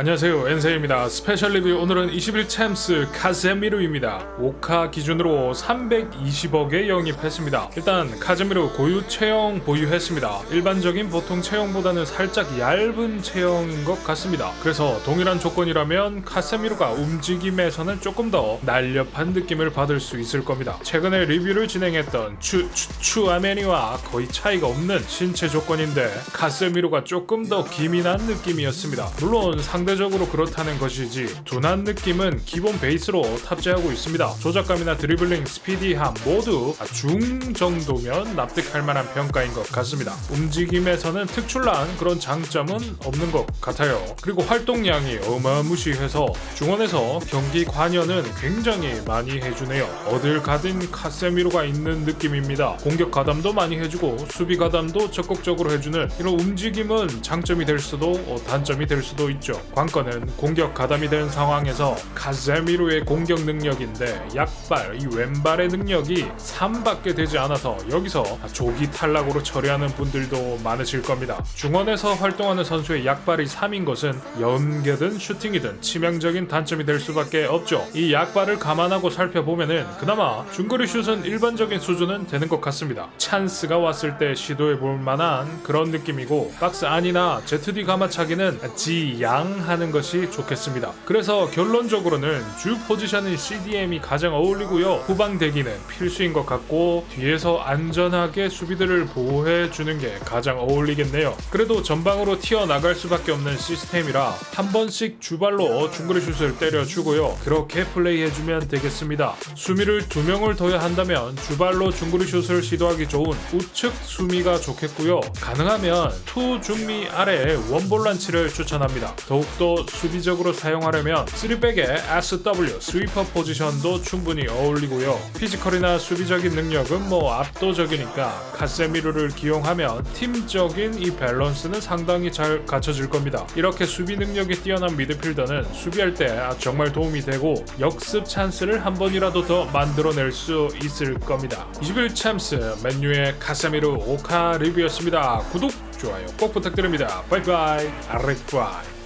안녕하세요. 엔세입니다. 스페셜 리뷰 오늘은 21 챔스 카제미루입니다. 오카 기준으로 320억에 영입했습니다. 일단 카제미루 고유 체형 보유했습니다. 일반적인 보통 체형보다는 살짝 얇은 체형인 것 같습니다. 그래서 동일한 조건이라면 카세미루가 움직임에서는 조금 더 날렵한 느낌을 받을 수 있을 겁니다. 최근에 리뷰를 진행했던 추, 추, 추아메니와 거의 차이가 없는 신체 조건인데 카세미루가 조금 더 기민한 느낌이었습니다. 물론 상대 적으로 그렇다는 것이지 둔한 느낌은 기본 베이스로 탑재하고 있습니다. 조작감이나 드리블링, 스피디함 모두 중 정도면 납득할 만한 평가인 것 같습니다. 움직임에서는 특출난 그런 장점은 없는 것 같아요. 그리고 활동량이 어마무시해서 중원에서 경기 관여는 굉장히 많이 해주네요. 어딜 가든 카세미로가 있는 느낌입니다. 공격 가담도 많이 해주고 수비 가담도 적극적으로 해주는 이런 움직임은 장점이 될 수도 어, 단점이 될 수도 있죠. 관건은 공격 가담이 된 상황에서 카세미로의 공격 능력인데 약발, 이 왼발의 능력이 3밖에 되지 않아서 여기서 조기 탈락으로 처리하는 분들도 많으실 겁니다. 중원에서 활동하는 선수의 약발이 3인 것은 연계든 슈팅이든 치명적인 단점이 될 수밖에 없죠. 이 약발을 감안하고 살펴보면은 그나마 중거리 슛은 일반적인 수준은 되는 것 같습니다. 찬스가 왔을 때 시도해 볼 만한 그런 느낌이고 박스 안이나 ZD 가마차기는 지양 하는 것이 좋겠습니다. 그래서 결론적으로는 주 포지션인 CDM이 가장 어울리고요. 후방 대기는 필수인 것 같고 뒤에서 안전하게 수비들을 보호해 주는 게 가장 어울리겠네요. 그래도 전방으로 튀어나갈 수밖에 없는 시스템이라 한 번씩 주발로 중거리 슛을 때려주고요. 그렇게 플레이해주면 되겠습니다. 수미를 두 명을 둬야 한다면 주발로 중거리 슛을 시도하기 좋은 우측 수미가 좋겠고요. 가능하면 투 중미 아래 원볼 란치를 추천합니다. 더욱 더 수비적으로 사용하려면 3백의 SW 스위퍼 포지션도 충분히 어울리고요. 피지컬이나 수비적인 능력은 뭐 압도적이니까 카세미루를 기용하면 팀적인 이 밸런스는 상당히 잘 갖춰질 겁니다. 이렇게 수비 능력이 뛰어난 미드필더는 수비할 때 아, 정말 도움이 되고 역습 찬스를 한 번이라도 더 만들어낼 수 있을 겁니다. 21 챔스 맨유의 카세미루 오카 리뷰였습니다. 구독, 좋아요 꼭 부탁드립니다. 바이바이 아렉바이